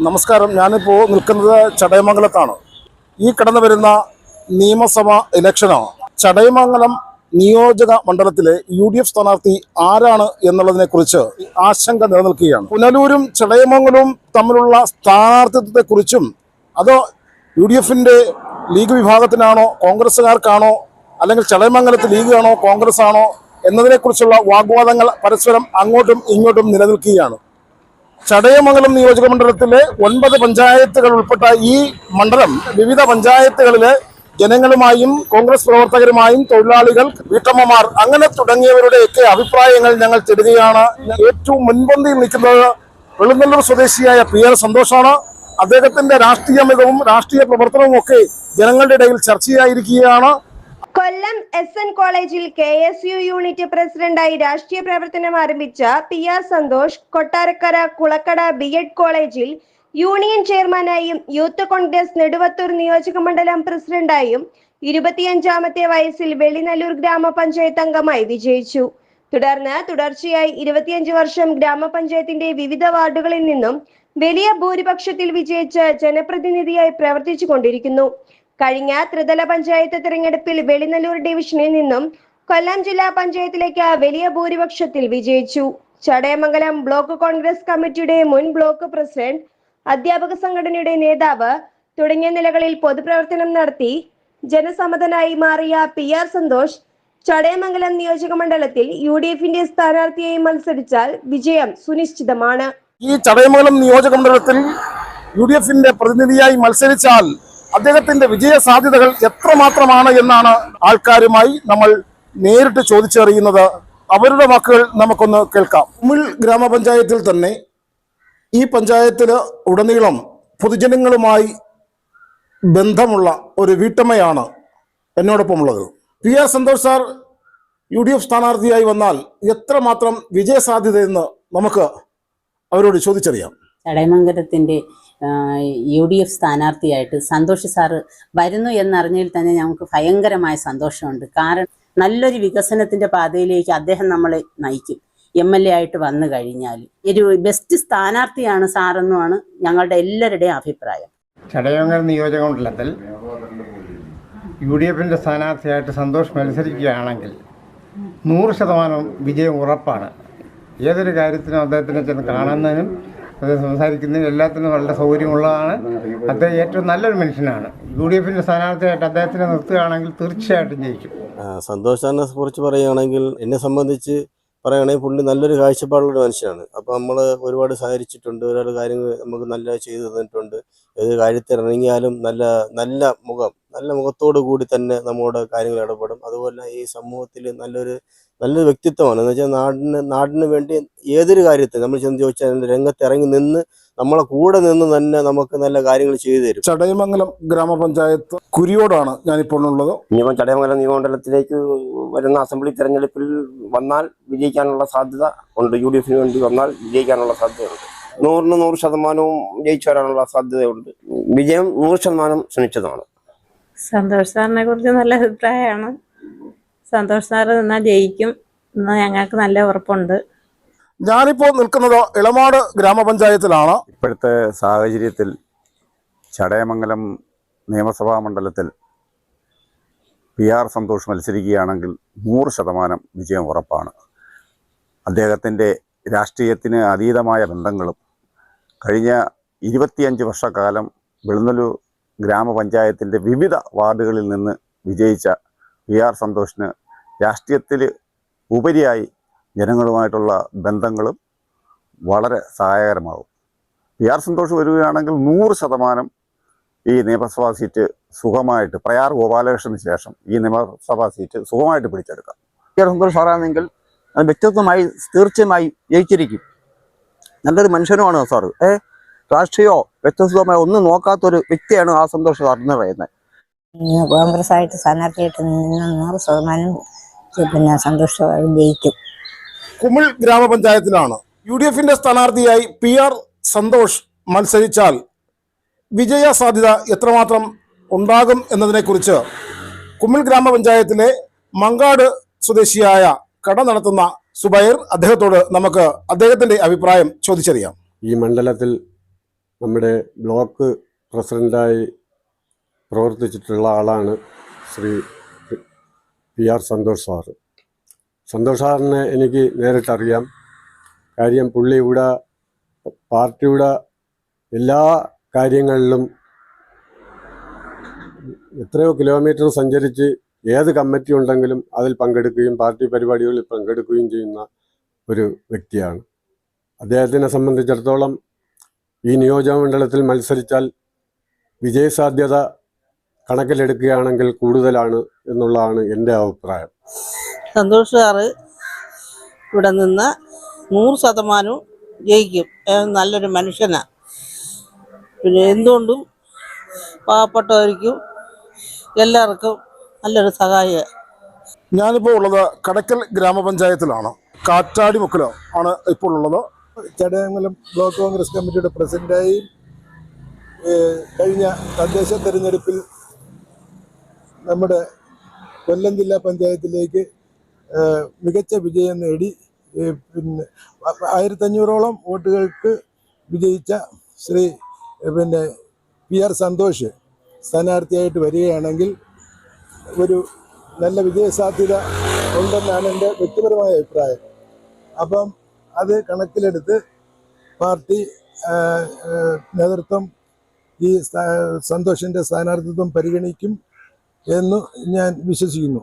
നമസ്കാരം. ഞാനിപ്പോൾ നിൽക്കുന്നത് ചടയമംഗലത്താണ്. ഈ കടന്നു വരുന്ന നിയമസഭാ ഇലക്ഷനാണ്. ചടയമംഗലം നിയോജക മണ്ഡലത്തിലെ യു ഡി എഫ് സ്ഥാനാർത്ഥി ആരാണ് എന്നുള്ളതിനെ കുറിച്ച് ആശങ്ക നിലനിൽക്കുകയാണ്. പുനലൂരും ചടയമംഗലവും തമ്മിലുള്ള സ്ഥാനാർത്ഥിത്വത്തെ കുറിച്ചും അതോ യു ഡി എഫിന്റെ ലീഗ് വിഭാഗത്തിനാണോ കോൺഗ്രസ്സുകാർക്കാണോ അല്ലെങ്കിൽ ചടയമംഗലത്ത് ലീഗ് ആണോ കോൺഗ്രസ് ആണോ എന്നതിനെക്കുറിച്ചുള്ള വാഗ്വാദങ്ങൾ പരസ്പരം അങ്ങോട്ടും ഇങ്ങോട്ടും നിലനിൽക്കുകയാണ്. ചടയമംഗലം നിയോജക മണ്ഡലത്തിലെ ഒൻപത് പഞ്ചായത്തുകൾ ഉൾപ്പെട്ട ഈ മണ്ഡലം വിവിധ പഞ്ചായത്തുകളിലെ ജനങ്ങളുമായും കോൺഗ്രസ് പ്രവർത്തകരുമായും തൊഴിലാളികൾ വീട്ടമ്മമാർ അങ്ങനെ തുടങ്ങിയവരുടെയൊക്കെ അഭിപ്രായങ്ങൾ ഞങ്ങൾ തരികയാണ്. ഏറ്റവും മുൻപന്തിയിൽ നിൽക്കുന്നത് വെളുന്നല്ലൂർ സ്വദേശിയായ പി ആർ സന്തോഷാണ്. അദ്ദേഹത്തിന്റെ രാഷ്ട്രീയ മികവും രാഷ്ട്രീയ പ്രവർത്തനവും ഒക്കെ ജനങ്ങളുടെ ഇടയിൽ ചർച്ചയായിരിക്കുകയാണ്. കൊല്ലം എസ് എൻ കോളേജിൽ കെ എസ് യു യൂണിറ്റ് പ്രസിഡന്റായി രാഷ്ട്രീയ പ്രവർത്തനം ആരംഭിച്ച P R Santhosh Kottarakkara Kulakkada B Ed കോളേജിൽ യൂണിയൻ ചെയർമാനായും യൂത്ത് കോൺഗ്രസ് നെടുവത്തൂർ നിയോജക മണ്ഡലം പ്രസിഡന്റായും ഇരുപത്തിയഞ്ചാമത്തെ വയസ്സിൽ വെള്ളിനല്ലൂർ ഗ്രാമപഞ്ചായത്ത് അംഗമായി വിജയിച്ചു. തുടർന്ന് തുടർച്ചയായി ഇരുപത്തിയഞ്ച് വർഷം ഗ്രാമപഞ്ചായത്തിന്റെ വിവിധ വാർഡുകളിൽ നിന്നും വലിയ ഭൂരിപക്ഷത്തിൽ വിജയിച്ച് ജനപ്രതിനിധിയായി പ്രവർത്തിച്ചു കൊണ്ടിരിക്കുന്നു കഴിഞ്ഞ ത്രിതല പഞ്ചായത്ത് തിരഞ്ഞെടുപ്പിൽ വെളിനല്ലൂർ ഡിവിഷനിൽ നിന്നും കൊല്ലം ജില്ലാ പഞ്ചായത്തിലേക്ക് വലിയ ഭൂരിപക്ഷത്തിൽ വിജയിച്ചു. ചടയമംഗലം ബ്ലോക്ക് കോൺഗ്രസ് കമ്മിറ്റിയുടെ മുൻ ബ്ലോക്ക് പ്രസിഡന്റ് അധ്യാപക സംഘടനയുടെ നേതാവ് തുടങ്ങിയ നിലകളിൽ പൊതുപ്രവർത്തനം നടത്തി ജനസമ്മതനായി മാറിയ പി ആർ സന്തോഷ് ചടയമംഗലം നിയോജക മണ്ഡലത്തിൽ യു ഡി എഫിന്റെ സ്ഥാനാർത്ഥിയായി മത്സരിച്ചാൽ വിജയം സുനിശ്ചിതമാണ്. ഈ ചടയമംഗലം നിയോജക മണ്ഡലത്തിൽ യു ഡി എഫിന്റെ പ്രതിനിധിയായി മത്സരിച്ചാൽ അദ്ദേഹത്തിന്റെ വിജയ സാധ്യതകൾ എത്രമാത്രമാണ് എന്നാണ് ആൾക്കാരുമായി നമ്മൾ നേരിട്ട് ചോദിച്ചറിയുന്നത്. അവരുടെ വാക്കുകൾ നമുക്കൊന്ന് കേൾക്കാം. ഉമിൾ ഗ്രാമപഞ്ചായത്തിൽ തന്നെ ഈ പഞ്ചായത്തിൽ ഉടനീളം പൊതുജനങ്ങളുമായി ബന്ധമുള്ള ഒരു വീട്ടമ്മയാണ് എന്നോടൊപ്പമുള്ളത്. P R Santhosh sir U D F സ്ഥാനാർത്ഥിയായി വന്നാൽ എത്രമാത്രം വിജയസാധ്യതയെന്ന് നമുക്ക് അവരോട് ചോദിച്ചറിയാം. ചടയമംഗലത്തിന്റെ യു ഡി എഫ് സ്ഥാനാർത്ഥിയായിട്ട് സന്തോഷ് സാറ് വരുന്നു എന്നറിഞ്ഞതിൽ തന്നെ ഞങ്ങൾക്ക് ഭയങ്കരമായ സന്തോഷമുണ്ട്. കാരണം നല്ലൊരു വികസനത്തിന്റെ പാതയിലേക്ക് അദ്ദേഹം നമ്മളെ നയിക്കും. എം എൽ എ ആയിട്ട് വന്നു കഴിഞ്ഞാൽ. ഒരു ബെസ്റ്റ് സ്ഥാനാർത്ഥിയാണ് സാറെന്നുമാണ് ഞങ്ങളുടെ എല്ലാവരുടെയും അഭിപ്രായം. ചടയമംഗലം നിയോജകമണ്ഡലത്തിൽ യു ഡി എഫിന്റെ സ്ഥാനാർത്ഥിയായിട്ട് സന്തോഷ് മത്സരിക്കുകയാണെങ്കിൽ നൂറ് ശതമാനം വിജയം ഉറപ്പാണ്. ഏതൊരു കാര്യത്തിനും അദ്ദേഹത്തിനെ ചെന്ന് കാണുന്നതിനും അത് സംസാരിക്കുന്നതിന് എല്ലാത്തിനും വളരെ സൗകര്യമുള്ളതാണ്. അദ്ദേഹം ഏറ്റവും നല്ലൊരു മനുഷ്യനാണ്. യു ഡി എഫിന്റെ സ്ഥാനാർത്ഥിയായിട്ട് അദ്ദേഹത്തിനെ നിർത്തുകയാണെങ്കിൽ തീർച്ചയായിട്ടും ജയിക്കും. സന്തോഷാനെ കുറിച്ച് പറയുകയാണെങ്കിൽ എന്നെ സംബന്ധിച്ച് പറയുകയാണെങ്കിൽ പുള്ളി നല്ലൊരു കാഴ്ചപ്പാടുള്ള മനുഷ്യനാണ്. അപ്പോൾ നമ്മൾ ഒരുപാട് സഹകരിച്ചിട്ടുണ്ട് ഒരുപാട് കാര്യങ്ങൾ നമുക്ക് നല്ല ചെയ്തു തന്നിട്ടുണ്ട്. ഏത് കാര്യത്തിൽ ഇറങ്ങിയാലും നല്ല നല്ല മുഖം നല്ല മുഖത്തോടു കൂടി തന്നെ നമ്മുടെ കാര്യങ്ങൾ ഇടപെടും. അതുപോലെ ഈ സമൂഹത്തിൽ നല്ലൊരു നല്ലൊരു വ്യക്തിത്വമാണ്. എന്ന് വെച്ചാൽ നാടിന് നാടിന് വേണ്ടി ഏതൊരു കാര്യത്തിൽ നമ്മൾ ചെന്ന് ചോദിച്ചാൽ രംഗത്ത് ഇറങ്ങി നിന്ന് നമ്മളെ കൂടെ നിന്ന് തന്നെ നമുക്ക് നല്ല കാര്യങ്ങൾ ചെയ്തു തരും. ചടയമംഗലം ഗ്രാമപഞ്ചായത്ത് കുരിയോടാണ് ഞാനിപ്പോൾ ഉള്ളത്. ഇനിയിപ്പം ചടയമംഗലം നിയമമണ്ഡലത്തിലേക്ക് വരുന്ന അസംബ്ലി തെരഞ്ഞെടുപ്പിൽ വന്നാൽ വിജയിക്കാനുള്ള സാധ്യത ഉണ്ട്. യു ഡി എഫിന് വേണ്ടി വന്നാൽ വിജയിക്കാനുള്ള സാധ്യതയുണ്ട്. നൂറിന് നൂറ് ശതമാനവും ജയിച്ചു വരാനുള്ള സാധ്യതയുണ്ട്. വിജയം നൂറ് ശതമാനം സുനിശ്ചിതമാണ്. സന്തോഷ് സാറിനെ കുറിച്ച് നല്ല അഭിപ്രായമാണ്. സന്തോഷ് സാറ് നിന്നാ ജയിക്കും എന്ന് ഞങ്ങൾക്ക് നല്ല ഉറപ്പുണ്ട്. ഞാനിപ്പോൾ നിൽക്കുന്നത് ഇളമാട് ഗ്രാമപഞ്ചായത്തിലാണ്. ഇപ്പോഴത്തെ സാഹചര്യത്തിൽ ചടയമംഗലം നിയമസഭാ മണ്ഡലത്തിൽ പി ആർ സന്തോഷ് മത്സരിക്കുകയാണെങ്കിൽ നൂറ് ശതമാനം വിജയം ഉറപ്പാണ്. അദ്ദേഹത്തിന്റെ രാഷ്ട്രീയത്തിന് അതീതമായ ബന്ധങ്ങളും. കഴിഞ്ഞ ഇരുപത്തിയഞ്ച് വർഷക്കാലം വെളുന്നല്ലൂർ ഗ്രാമപഞ്ചായത്തിന്റെ വിവിധ വാർഡുകളിൽ നിന്ന് വിജയിച്ച വി ആർ സന്തോഷിന് രാഷ്ട്രീയത്തിൽ ഉപരിയായി ജനങ്ങളുമായിട്ടുള്ള ബന്ധങ്ങളും വളരെ സഹായകരമാകും. പി ആർ സന്തോഷ് വരികയാണെങ്കിൽ നൂറ് ശതമാനം ഈ നിയമസഭാ സീറ്റ് സുഖമായിട്ട് പ്രയാർ ഗോപാലകൃഷ്ണന് ശേഷം ഈ നിയമസഭാ സീറ്റ് സുഖമായിട്ട് പിടിച്ചെടുക്കാം. പി ആർ സന്തോഷ് സാറാണെങ്കിൽ വ്യക്തിത്വമായി തീർച്ചയായും ജയിച്ചിരിക്കും. നല്ലൊരു മനുഷ്യനുമാണ് സാറ്. ഏ? രാഷ്ട്രീയമോ വ്യക്തിത്വമോ ഒന്നും നോക്കാത്തൊരു വ്യക്തിയാണ് ആ സന്തോഷ് സാർ എന്ന് പറയുന്നത്. കോൺഗ്രസ് ആയിട്ട് സ്ഥാനാർത്ഥിയായിട്ട് നിന്ന് നൂറ് ശതമാനം പിന്നെ സന്തോഷമായി ജയിക്കും. കുമിൾ ഗ്രാമപഞ്ചായത്തിലാണ്. യു ഡി എഫിന്റെ സ്ഥാനാർത്ഥിയായി പി ആർ സന്തോഷ് മത്സരിച്ചാൽ വിജയ സാധ്യത എത്രമാത്രം ഉണ്ടാകും എന്നതിനെക്കുറിച്ച് കുമിൾ ഗ്രാമപഞ്ചായത്തിലെ മങ്കാട് സ്വദേശിയായ കട നടത്തുന്ന സുബൈർ അദ്ദേഹത്തോട് നമുക്ക് അദ്ദേഹത്തിന്റെ അഭിപ്രായം ചോദിച്ചറിയാം. ഈ മണ്ഡലത്തിൽ നമ്മുടെ ബ്ലോക്ക് പ്രസിഡന്റായി പ്രവർത്തിച്ചിട്ടുള്ള ആളാണ് Shri P R Santhosh sir. Santhosh സാറിനെ എനിക്ക് നേരിട്ടറിയാം. കാര്യം പുള്ളി ഇവിടെ പാർട്ടിയുടെ എല്ലാ കാര്യങ്ങളിലും എത്രയോ കിലോമീറ്റർ സഞ്ചരിച്ച് ഏത് കമ്മിറ്റി ഉണ്ടെങ്കിലും അതിൽ പങ്കെടുക്കുകയും പാർട്ടി പരിപാടികളിൽ പങ്കെടുക്കുകയും ചെയ്യുന്ന ഒരു വ്യക്തിയാണ്. അദ്ദേഹത്തിനെ സംബന്ധിച്ചിടത്തോളം ഈ നിയോജകമണ്ഡലത്തിൽ മത്സരിച്ചാൽ വിജയസാധ്യത കണക്കിലെടുക്കുകയാണെങ്കിൽ കൂടുതലാണ് എന്നുള്ളതാണ് എന്റെ അഭിപ്രായം. സന്തോഷ് സാറ് ഇവിടെ നിന്ന് നൂറ് ശതമാനവും ജയിക്കും. നല്ലൊരു മനുഷ്യനാണ് പിന്നെ എന്തുകൊണ്ടും പാവപ്പെട്ടവർക്കും എല്ലാവർക്കും നല്ലൊരു സഹായം ഞാനിപ്പോൾ ഉള്ളത് കടക്കൽ ഗ്രാമപഞ്ചായത്തിലാണ്. കാറ്റാടി മുക്കിലോ ആണ് ഇപ്പോൾ ഉള്ളത്. ചടയമംഗലം ബ്ലോക്ക് കോൺഗ്രസ് കമ്മിറ്റിയുടെ പ്രസിഡന്റായി കഴിഞ്ഞ തദ്ദേശ തെരഞ്ഞെടുപ്പിൽ നമ്മുടെ കൊല്ലം ജില്ലാ പഞ്ചായത്തിലേക്ക് മികച്ച വിജയം നേടി പിന്നെ ആയിരത്തഞ്ഞൂറോളം വോട്ടുകൾക്ക് വിജയിച്ച ശ്രീ പിന്നെ പി ആർ സന്തോഷ് സ്ഥാനാർത്ഥിയായിട്ട് വരികയാണെങ്കിൽ ഒരു നല്ല വിജയസാധ്യത ഉണ്ടെന്നാണ് എന്റെ വ്യക്തിപരമായ അഭിപ്രായം. അപ്പം അത് കണക്കിലെടുത്ത് പാർട്ടി നേതൃത്വം ഈ സന്തോഷിന്റെ സ്ഥാനാർത്ഥിത്വം പരിഗണിക്കും എന്ന് ഞാൻ വിശ്വസിക്കുന്നു.